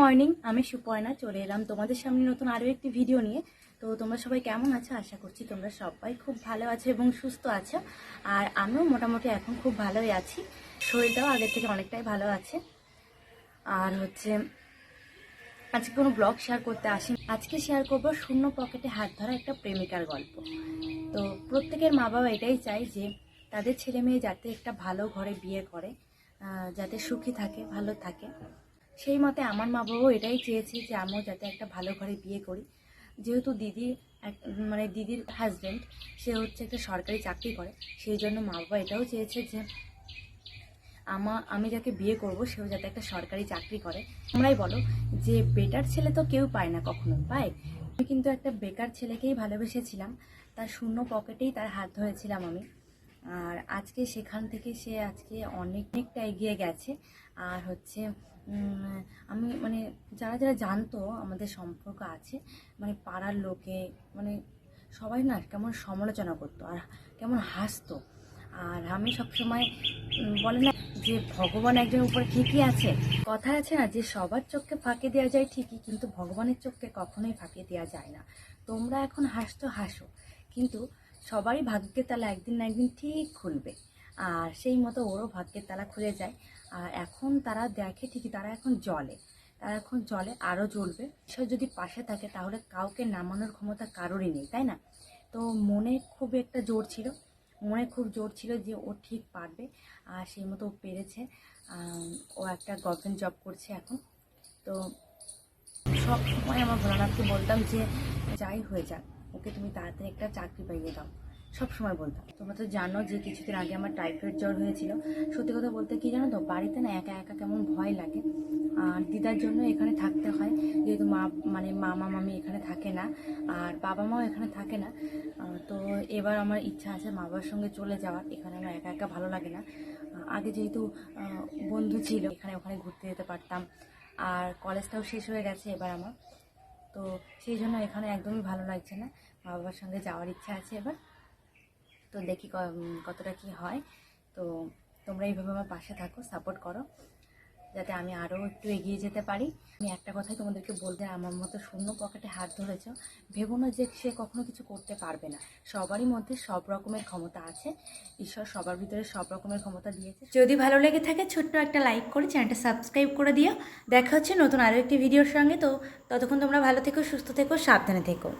Morning, আমি সুপর্ণা, চলে এলাম তোমাদের সামনে নতুন আরও একটি ভিডিও নিয়ে। তো তোমরা সবাই কেমন আছো? আশা করছি তোমরা সবাই খুব ভালো আছো এবং সুস্থ আছো। আর আমিও মোটামুটি এখন খুব ভালোই আছি। শরীরটাও আগের থেকে অনেকটাই ভালো আছে। আর হচ্ছে, আজকে কোনো ব্লগ শেয়ার করতে আসি আজকে শেয়ার করব শূন্য পকেটে হাত ধরা একটা প্রেমিকার গল্প। তো প্রত্যেকের মা বাবা এটাই চায় যে, তাদের ছেলে মেয়ে যাতে একটা ভালো ঘরে বিয়ে করে যাতে সুখী থাকে, ভালো থাকে। সেই মতে আমার মা বাবাও এটাই চেয়েছে যে আমিও যাতে একটা ভালো ঘরে বিয়ে করি। যেহেতু দিদি এক- মানে দিদির হাজব্যান্ড সে হচ্ছে একটা সরকারি চাকরি করে, সেই জন্য মা বাবা এটাও চেয়েছে যে আমা, আমি যাকে বিয়ে করব, সেও যাতে একটা সরকারি চাকরি করে। তোমরাই বলো যে বেটার ছেলে তো কেউ পায় না কখনো, পায়? আমি কিন্তু একটা বেকার ছেলেকেই ভালোবেসেছিলাম। তার শূন্য পকেটেই তার হাত ধরেছিলাম আমি। আর আজকে সেখান থেকে সে আজকে অনেক, অনেকটা এগিয়ে গেছে। আর হচ্ছে আমি মানে যারা যারা জানতো আমাদের সম্পর্ক আছে মানে পাড়ার লোকে মানে সবাই না কেমন সমালোচনা করতো আর কেমন হাসতো। আর আমি সবসময় বলে না যে ভগবান একজন উপরে ঠিকই আছে। কথা আছে না যে সবার চোখকে ফাঁকে দেওয়া যায় ঠিকই, কিন্তু ভগবানের চোখকে কখনোই ফাঁকে দেওয়া যায় না। তোমরা এখন হাসতো হাসো। কিন্তু সবারই ভাগ্যের তালা একদিন না একদিন ঠিক খুলবে। আর সেই মতো ওরও ভাগ্যের তালা খুলে যায়। আর এখন তারা দেখে ঠিকই, তারা এখন জলে তারা এখন জলে আরও জ্বলবে। সে যদি পাশে থাকে, তাহলে কাউকে নামানোর ক্ষমতা কারোরই নেই, তাই না? তো মনে খুব একটা জোর ছিল, মনে খুব জোর ছিল যে ও ঠিক পারবে। আর সেই মতো ও পেরেছে। ও একটা গভর্নমেন্ট জব করছে এখন। তো সব সময় আমার ভোলানাথকে বলতাম যে, যাই হয়ে যাক। ওকে তুমি তাড়াতাড়ি একটা চাকরি পাইয়ে দাও। সব সময় বলতাম। তোমরা তো জানো যে কিছুদিন আগে আমার টাইফয়েড জ্বর হয়েছিল। সত্যি কথা বলতে কি জানো তো, বাড়িতে না একা একা কেমন ভয় লাগে। আর দিদার জন্য এখানে থাকতে হয়। যেহেতু মা মানে মামা, মামি এখানে থাকে না, আর বাবা মাও এখানে থাকে না। তো এবার আমার ইচ্ছা আছে মা বাবার সঙ্গে চলে যাওয়ার। এখানে আমার একা একা ভালো লাগে না। আগে যেহেতু বন্ধু ছিল, এখানে ওখানে ঘুরতে যেতে পারতাম। আর কলেজটাও শেষ হয়ে গেছে এবার আমার। তো সেই জন্য এখানে একদমই ভালো লাগছে না। মা বাবার সঙ্গে যাওয়ার ইচ্ছা আছে এবার। তো দেখি কতটা কি হয়। তো তোমরা এইভাবে আমার পাশে থাকো, সাপোর্ট করো। যাতে আমি আরও একটু এগিয়ে যেতে পারি। আমি একটা কথাই তোমাদেরকে বলতে আমার মতো শূন্য পকেটে হাত ধরেছ, ভেবো না যে সে কখনো কিছু করতে পারবে না। সবারই মধ্যে সব রকমের ক্ষমতা আছে। ঈশ্বর সবার ভিতরে সব রকমের ক্ষমতা দিয়েছে। যদি ভালো লেগে থাকে, ছোট্ট একটা লাইক করে চ্যানেলটা সাবস্ক্রাইব করে দিও। দেখা হচ্ছে নতুন আরও একটি ভিডিওর সঙ্গে। তো ততক্ষণ তোমরা ভালো থেকো, সুস্থ থেকো, সাবধানে থেকো।